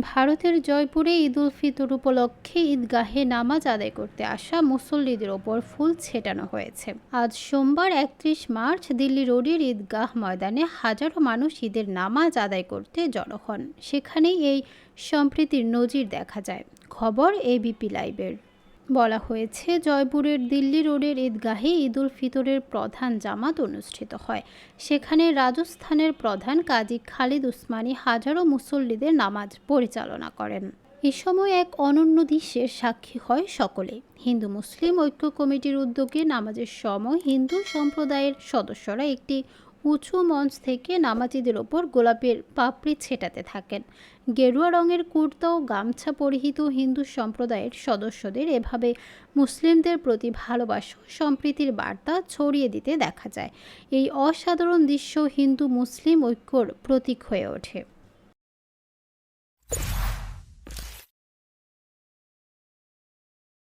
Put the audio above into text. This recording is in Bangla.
ভারতের জয়পুরে ঈদ উল ফিতর উপলক্ষে ঈদগাহে নামাজ আদায় করতে আসা মুসল্লিদের ওপর ফুল ছেটানো হয়েছে। আজ সোমবার একত্রিশ মার্চ দিল্লি রোডের ঈদগাহ ময়দানে হাজারো মানুষ ঈদের নামাজ আদায় করতে জড়ো হন। সেখানেই এই সম্প্রীতির নজির দেখা যায়। খবর এবিপি লাইভের। বলা হয়েছে, জয়পুরের দিল্লি রোডের ঈদগাহে ঈদ উল ফিতরের প্রধান জামাত অনুষ্ঠিত হয়। সেখানে রাজস্থানের প্রধান কাজী খালিদ উসমানী হাজারো মুসল্লিদের নামাজ পরিচালনা করেন। এ সময় এক অনন্য দৃশ্যের সাক্ষী হয় সকলে। হিন্দু মুসলিম ঐক্য কমিটির উদ্যোগে নামাজের সময় হিন্দু সম্প্রদায়ের সদস্যরা একটি উঁচু মঞ্চ থেকে নামাজিদের ওপর গোলাপের পাপড়ি ছেটাতে থাকেন। গেরুয়া রঙের কুর্তা ও গামছা পরিহিত হিন্দু সম্প্রদায়ের সদস্যদের এভাবে মুসলিমদের প্রতি ভালোবাসা সম্প্রীতির বার্তা ছড়িয়ে দিতে দেখা যায়। এই অসাধারণ দৃশ্য হিন্দু মুসলিম ঐক্যর প্রতীক হয়ে ওঠে।